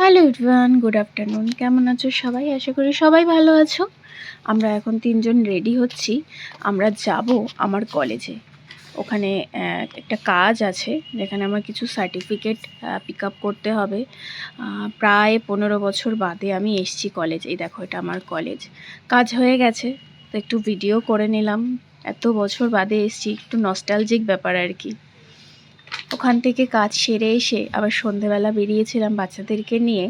Hello everyone good afternoon. কেমন আছো সবাই? আশা করি সবাই ভালো আছো। আমরা এখন তিনজন রেডি হচ্ছি। আমরা যাব আমার কলেজে। ওখানে একটা কাজ আছে, যেখানে আমার কিছু সার্টিফিকেট পিক আপ করতে হবে। প্রায় পনেরো বছর বাদে আমি এসছি কলেজ। এই দেখো, এটা আমার কলেজ। কাজ হয়ে গেছে, তো একটু ভিডিও করে নিলাম। এত বছর বাদে এসছি, একটু নস্টালজিক ব্যাপার আর কি। ওখান থেকে কাজ সেরে এসে আবার সন্ধেবেলা বেরিয়েছিলাম বাচ্চাদেরকে নিয়ে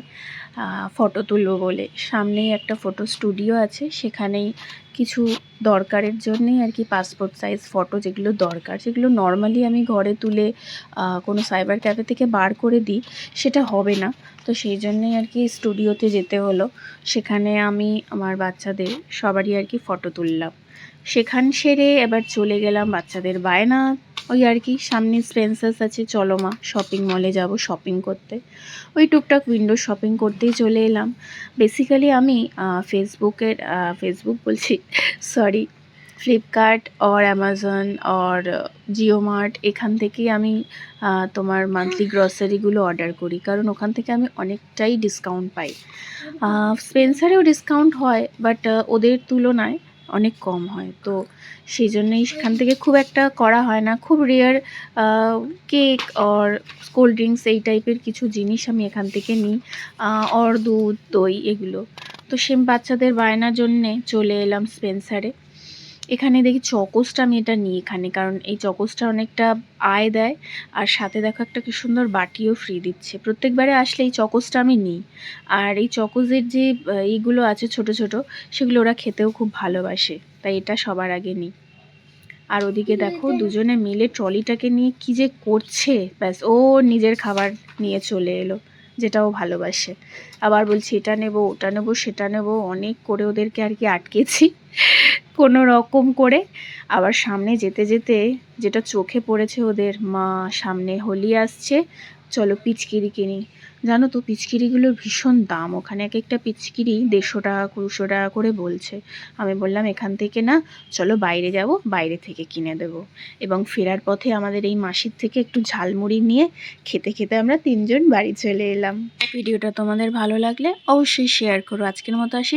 ফটো তুলব বলে। সামনেই একটা ফটো স্টুডিও আছে, সেখানেই কিছু দরকারের জন্যেই আর কি পাসপোর্ট সাইজ ফটো যেগুলো দরকার যেগুলো নর্মালি আমি ঘরে তুলে কোনো সাইবার ক্যাফে থেকে বার করে দিই, সেটা হবে না। তো সেই জন্যেই আর কি স্টুডিওতে যেতে হলো। সেখানে আমি আমার বাচ্চাদের সবারই আর কি ফটো তুললাম। সেখান সেরে এবার চলে গেলাম বাচ্চাদের বায়না ওই আর কি, সামনে স্পেন্সার্স আছে, চলো মা শপিং মলে যাব শপিং করতে। ওই টুকটাক উইন্ডো শপিং করতেই চলে এলাম। বেসিক্যালি আমি ফেসবুকের ফেসবুক বলছি sorry Flipkart or Amazon or Jio Mart এখান থেকেই আমি তোমার মান্থলি গ্রসারিগুলো অর্ডার করি। কারণ ওখান থেকে আমি অনেকটাই ডিসকাউন্ট পাই। স্পেন্সারেও ডিসকাউন্ট হয় বাট ওদের তুলনায় অনেক কম হয়। তো সেই জন্যই সেখান থেকে খুব একটা করা হয় না। খুব rare cake or cold drinks এই টাইপের কিছু জিনিস আমি এখান থেকে নিই। অর দুধ, দই এগুলো। তো সেম বাচ্চাদের বায়নার জন্যে চলে এলাম স্পেন্সারে এখানে দেখি চকোসটা আমি এটা নিই এখানে, কারণ এই চকোসটা অনেকটা আয় দেয় আর সাথে দেখো একটা কি সুন্দর বাটিও ফ্রি দিচ্ছে। প্রত্যেকবারে আসলে এই চকোসটা আমি নিই। আর এই চকোসের যে এইগুলো আছে ছোট ছোট, সেগুলো ওরা খেতেও খুব ভালোবাসে, তাই এটা সবার আগে নিই। আর ওদিকে দেখো দুজনে মিলে ট্রলিটাকে নিয়ে কি যে করছে, ব্যাস, ও নিজের খাবার নিয়ে চলে এলো যেটা ও ভালোবাসে। আবার বলছি, এটা নেব, ওটা নেব, সেটা নেব। অনেক করে ওদেরকে আর কি আটকেছি। কোনো রকম করে আবার সামনে যেতে যেতে যেটা চোখে পড়েছে ওদের, মা সামনে হোলি আসছে। চলো পিচকিরি কিনি। জানো তো পিচকিরিগুলোর ভীষণ দাম। ওখানে এক একটা পিচকিরি দেড়শো টাকা, কুড়িশো টাকা করে বলছে। আমি বললাম, এখান থেকে না, চলো বাইরে যাব, বাইরে থেকে কিনে দেব। এবং ফেরার পথে আমাদের এই মাসির থেকে একটু ঝালমুড়ি নিয়ে খেতে খেতে আমরা তিনজন বাড়ি চলে এলাম। ভিডিওটা তোমাদের ভালো লাগলে অবশ্যই শেয়ার করো। আজকের মতো আসি